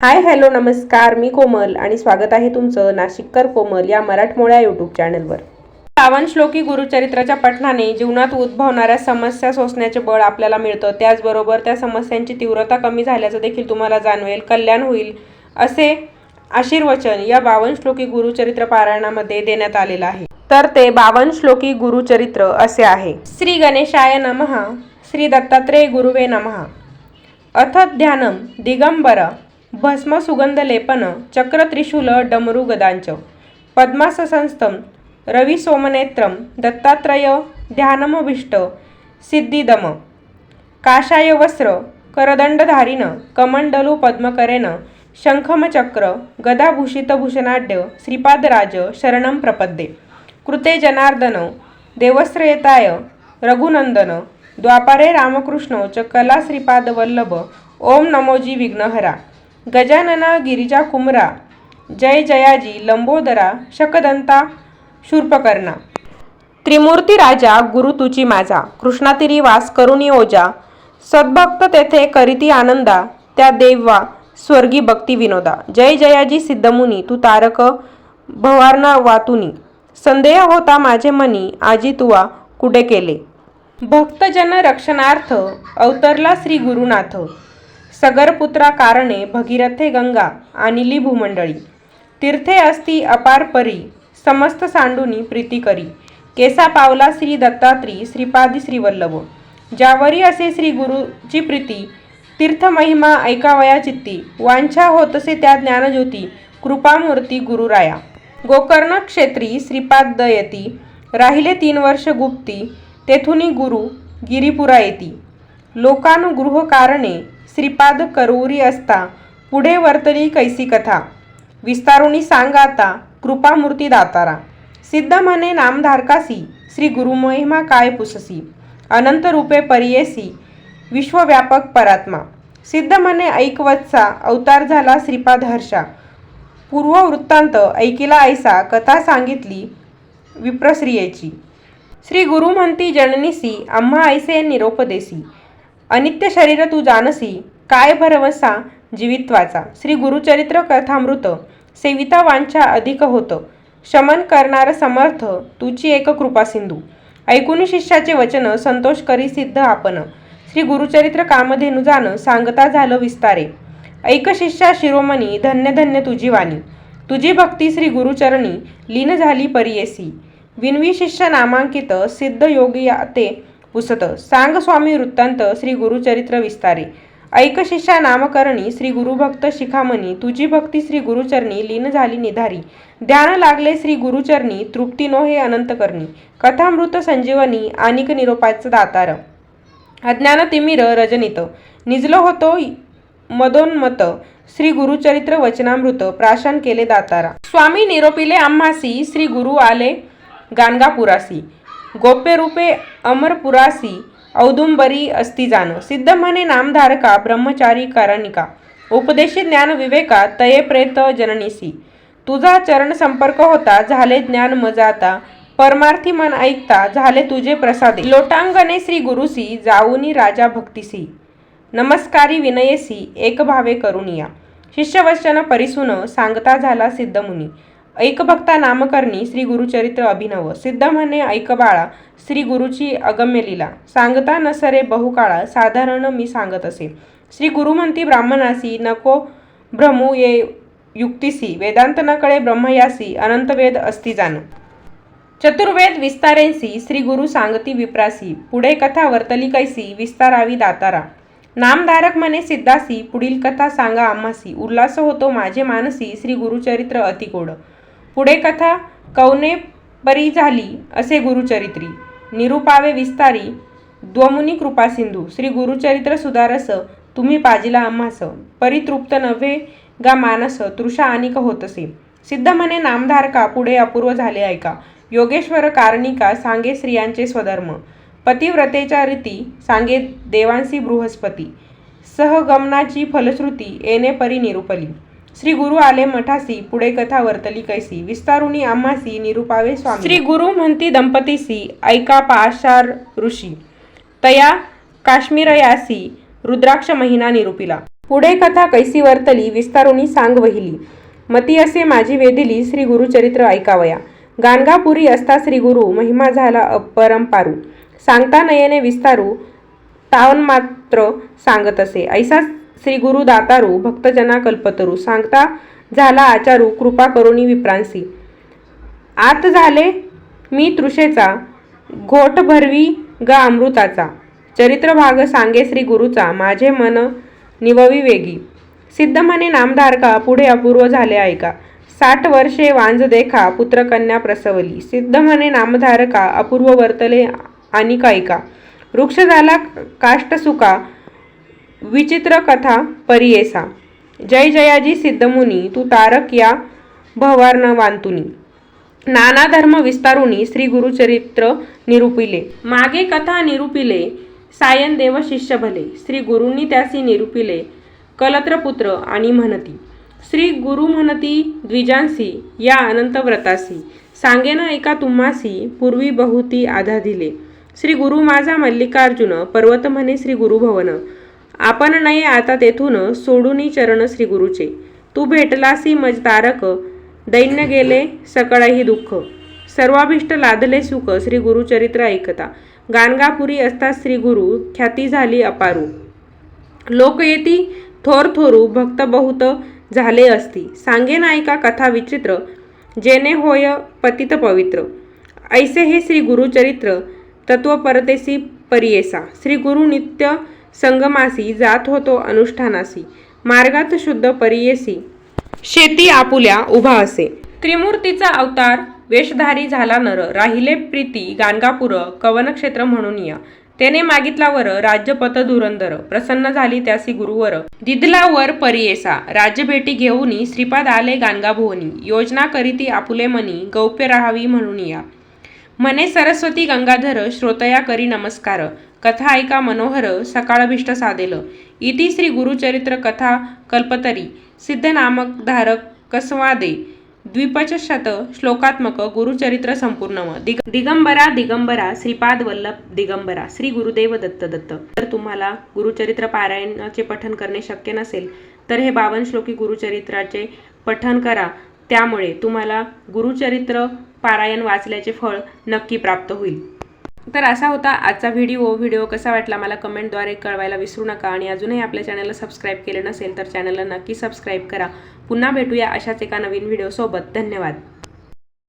Hi hello नमस्कार. मी कोमल आणि स्वागत आहे तुमचं नाशिककर कोमल या मराठमोळ्या यूट्यूब चॅनलवर सावन श्लोकी गुरुचरित्राच्या पठणाने जीवनात उद्भवणाऱ्या समस्या सोसण्याचे बळ आपल्याला मिळतं. त्याचबरोबर त्या समस्यांची तीव्रता कमी झाल्याचं देखील तुम्हाला जाणवेल. कल्याण होईल असे आशीर्वचन या बावन श्लोकी गुरुचरित्र पारायणामध्ये देण्यात आलेलं आहे. तर ते बावन श्लोकी गुरुचरित्र असे आहे. श्री गणेशाय नमः श्री दत्तात्रेय गुरुवे नमः. अथ ध्यानम दिगंबर भस्म सुगंधलेपन चक्रत्रिशूल डमरू गदांच. पद्माससंस्थं रविसोमनेत्रं दत्तात्रय ध्यानमभिष्ट सिद्धिदम. काशाय वस्त्र करदंडधारीन कमंडलू पद्मकरेण शंखमचक्र गदाभूषितभूषणाढ्य श्रीपादराज शरणं प्रपद्ये. कृते जनार्दन देवश्रेयताय रघुनंदन द्वापारे रामकृष्ण च कला श्रीपाद ओम नमोजी विघ्नहरा. गजानना गिरिजा कुमरा जय जयाजी लंबोदरा शकदंता शूर्पकर्णा. त्रिमूर्ती राजा गुरु तुची माझा. कृष्णातिरी वास करुणी ओजा. सद्भक्त तेथे करीती आनंदा. त्या देवा स्वर्गी भक्ती विनोदा. जय जयाजी सिद्धमुनी तू तारक भवारणा वातुनी. संदेह होता माझे मनी आजी तुवा कुठे केले? भक्तजन रक्षणार्थ अवतरला श्री गुरुनाथ. सगरपुत्रा कारणे भगीरथे गंगा आणि भूमंडळी तीर्थे असती अपार परी समस्त सांडुनी प्रीती करी. केसा पावला श्री दत्तात्री श्रीपादी श्रीवल्लभ ज्यावरी असे श्री गुरुची प्रीती तीर्थ महिमा ऐकावया चित्ती. वांछा होतसे त्या ज्ञानज्योती कृपामूर्ती गुरुराया. गोकर्ण क्षेत्री श्रीपादयती राहिले तीन वर्ष गुप्ती तेथुनी गुरु गिरिपुरा येती. लोकानुगृह कारणे श्रीपाद करूरी असता. पुढे वर्तली कैसी कथा. विस्तारुणी सांगा आता कृपामूर्ती दातारा. सिद्ध म्हणे नामधारकासी. श्री गुरुमहिमा काय पुससी? अनंत रूपे परियेसी. विश्वव्यापक परात्मा. सिद्ध म्हणे ऐकवत्सा अवतार झाला श्रीपाद हर्षा. पूर्व वृत्तांत ऐकिला ऐसा कथा सांगितली विप्रश्रियेची. श्री गुरु म्हणती जननीसी आम्हा ऐसे निरोपदेसी अनित्य शरीर तू जानसी काय भरवसा जीवित्वाचा? श्री गुरुचरित्र कथामृत सेविता वांछा अधिक होतं शमन करणार समर्थ तुची एक कृपा सिंधू. ऐकून शिष्याचे वचन संतोष करी सिद्ध आपण. श्री गुरुचरित्र कामधेनु जाण सांगता झालं विस्तारे. ऐक शिष्या शिरोमणी धन्य धन्य तुझी वाणी. तुझी भक्ती श्री गुरुचरणी लीन झाली परियेसी. विनवी शिष्य नामांकित सिद्ध योगी ते पुसत सांग स्वामी वृत्तांत श्री गुरुचरित्र विस्तारे. ऐक शिष्या नामकरणी श्री गुरुभक्त शिखामणी. तुझी भक्ती श्री गुरुचरणी लीन झाली निधारी. ध्यान लागले श्री गुरुचरणी तृप्ती नो हे अनंत करणी. कथामृत संजीवनी आनिक निरोपाचं दातार. अज्ञान तिमिर रजनित. निजलो होतो मदोन्मत. श्री गुरुचरित्र वचनामृत प्राशन केले दातारा. स्वामी निरोपिले आम्हासी श्री गुरु आले गाणगापुरासी. गोप्य रूपे अमरपुरासी औदुंबरी अस्ति जाण सिद्ध म्हणे नामधारका ब्रह्मचारी कारणिका उपदेशी ज्ञान विवेका तये प्रेत जननीसी। तुझा चरण संपर्क होता झाले ज्ञान मजाता परमार्थी मन ऐकता झाले तुझे प्रसादे। लोटांगणे श्री गुरुसी जाऊनी राजा भक्तिसी। नमस्कारी विनयेसी एक भावे करुणिया शिष्यवचन परिसून सांगता झाला सिद्धमुनी। ऐकभक्ता नामकरणी श्री गुरुचरित्र अभिनव. सिद्ध म्हणे ऐक बाळा श्री गुरुची अगम्य लीला सांगता नसरे बहुकाळा साधारण मी सांगत असे. श्री गुरु म्हणती ब्राह्मणासी नको भ्रमू ये युक्तिसी. वेदांत नकळे ब्रह्मयासी अनंत वेद अस्ति जाण. चतुर्वेद विस्तारेंसी श्री गुरु सांगती विप्रासी. पुढे कथा वर्तली कैसी विस्तारावी दातारा. नामधारक म्हणे सिद्धासी. पुढील कथा सांगा आम्हासी. उल्हास होतो माझे मानसी श्री गुरुचरित्र अतिकोड. पुढे कथा कौने परी झाली असे गुरुचरित्री. निरुपावे विस्तारी द्वमुनी कृपासिंधू श्री गुरुचरित्र सुधारस तुम्ही पाजिला आम्हास. परितृप्त नव्हे गा मानस तृषा अनिक होतसे. सिद्ध म्हणे नामधारका पुढे अपूर्व झाले ऐका. योगेश्वर कारणिका सांगे स्त्रियांचे स्वधर्म. पतिव्रतेच्या रीती सांगे देवांसी बृहस्पती. सहगमनाची फलश्रुती येणे परी निरुपली. श्री गुरु आले मठासी पुढे कथा वर्तली कैसी? विस्तारुणी आम्हासी निरुपावे स्वामी. श्री गुरु म्हणती दंपतीसी ऐका पाशार ऋषी. तया काश्मीरयासी रुद्राक्ष महिना निरुपिला. पुढे कथा कैसी वर्तली? विस्तारुणी सांग वहिली. मती असे माझी वेदिली श्री गुरुचरित्र ऐकावया. गाणगापुरी असता श्री गुरु महिमा झाला अपरंपारू सांगता नयने विस्तारू तावन मात्र सांगत असे. ऐसा श्री गुरु दातारू भक्तजना कल्पतरू सांगता झाला आचारू कृपा करुणी विप्रांसी. आत झाले मी तृषेचा घोट भरवी ग अमृताचा. चरित्र भाग सांगे श्री गुरुचा माझे मन निववी वेगी. सिद्ध मने नामधारका पुढे अपूर्व झाले ऐका. साठ वर्षे वांज देखा पुत्रकन्या प्रसवली. सिद्ध मने नामधारका अपूर्व वर्तले आणि ऐका वृक्ष झाला काष्ट सुका विचित्र कथा परियेसा. जय जयाजी सिद्धमुनी तू तारक या भवार्ण वांतुनी नाना धर्म विस्तारुनी श्री गुरुचरित्र निरूपिले. मागे कथा निरूपिले सायन देव शिष्य भले. श्री गुरूंनी त्यासी निरूपिले कलत्रपुत्र आणि म्हणती. श्री गुरु म्हणती द्विजांसी या अनंत व्रतासी सांगेना एका तुम्हासी पूर्वी बहुती आधा दिले. श्री गुरु माझा मल्लिकार्जुन पर्वत म्हणे श्री गुरुभवन. आपण नाही आता तेथून सोडूनी चरण श्री गुरुचे. तू भेटलासी मज तारक दैन्य गेले सकळही दुःख. सर्वाभिष्ट लादले सुख श्री गुरुचरित्र ऐकता. गाणगापुरी असता श्री गुरु ख्याती झाली अपारू. लोक येती थोर थोरू भक्त बहुत झाले असती. सांगे नायका कथा विचित्र? जेने होय पतित पवित्र. ऐसे हे श्री गुरुचरित्र तत्व परतेसी परियेसा. श्री गुरु नित्य संगमासी जात होतो अनुष्ठानासी. मार्गात शुद्ध परियेसी. शेती आपुल्या उभा असे. त्रिमूर्तीचा अवतार वेशधारी झाला नर राहिले प्रीती गाणगापुर कवनक्षेत्र म्हणून या. त्याने मागितला वर राज्यपत धुरंधर प्रसन्न झाली त्यासी गुरुवर. दिदला वर परियेसा राज्य भेटी घेऊनी श्रीपाद आले गाणगाभुवनी. योजना करीती आपुले मनी गौप्य राहावी म्हणून या. मने सरस्वती गंगाधर श्रोतया करी नमस्कार. कथा ऐका मनोहर सकाळभिष्ट साधेल. इति श्री गुरुचरित्र कथा कल्पतरी सिद्ध नामक धारक कसवादे द्विपचशत श्लोकात्मक गुरुचरित्र संपूर्ण दिग दिगंबरा दिगंबरा श्रीपाद वल्लभ दिगंबरा श्री गुरुदेव दत्त दत्त. जर तुम्हाला गुरुचरित्र पारायणाचे पठन करणे शक्य नसेल तर हे बावन श्लोकी गुरुचरित्राचे पठन करा. त्यामुळे तुम्हाला गुरुचरित्र पारायण वाचल्याचे फळ नक्की प्राप्त होईल. तर असा होता आजचा व्हिडिओ. व्हिडिओ कसा वाटला मला कमेंटद्वारे कळवायला विसरू नका आणि अजूनही आपल्या चॅनलला सबस्क्राईब केले नसेल तर चॅनलला नक्की सबस्क्राईब करा. पुन्हा भेटूया अशाच एका नवीन व्हिडिओसोबत. धन्यवाद.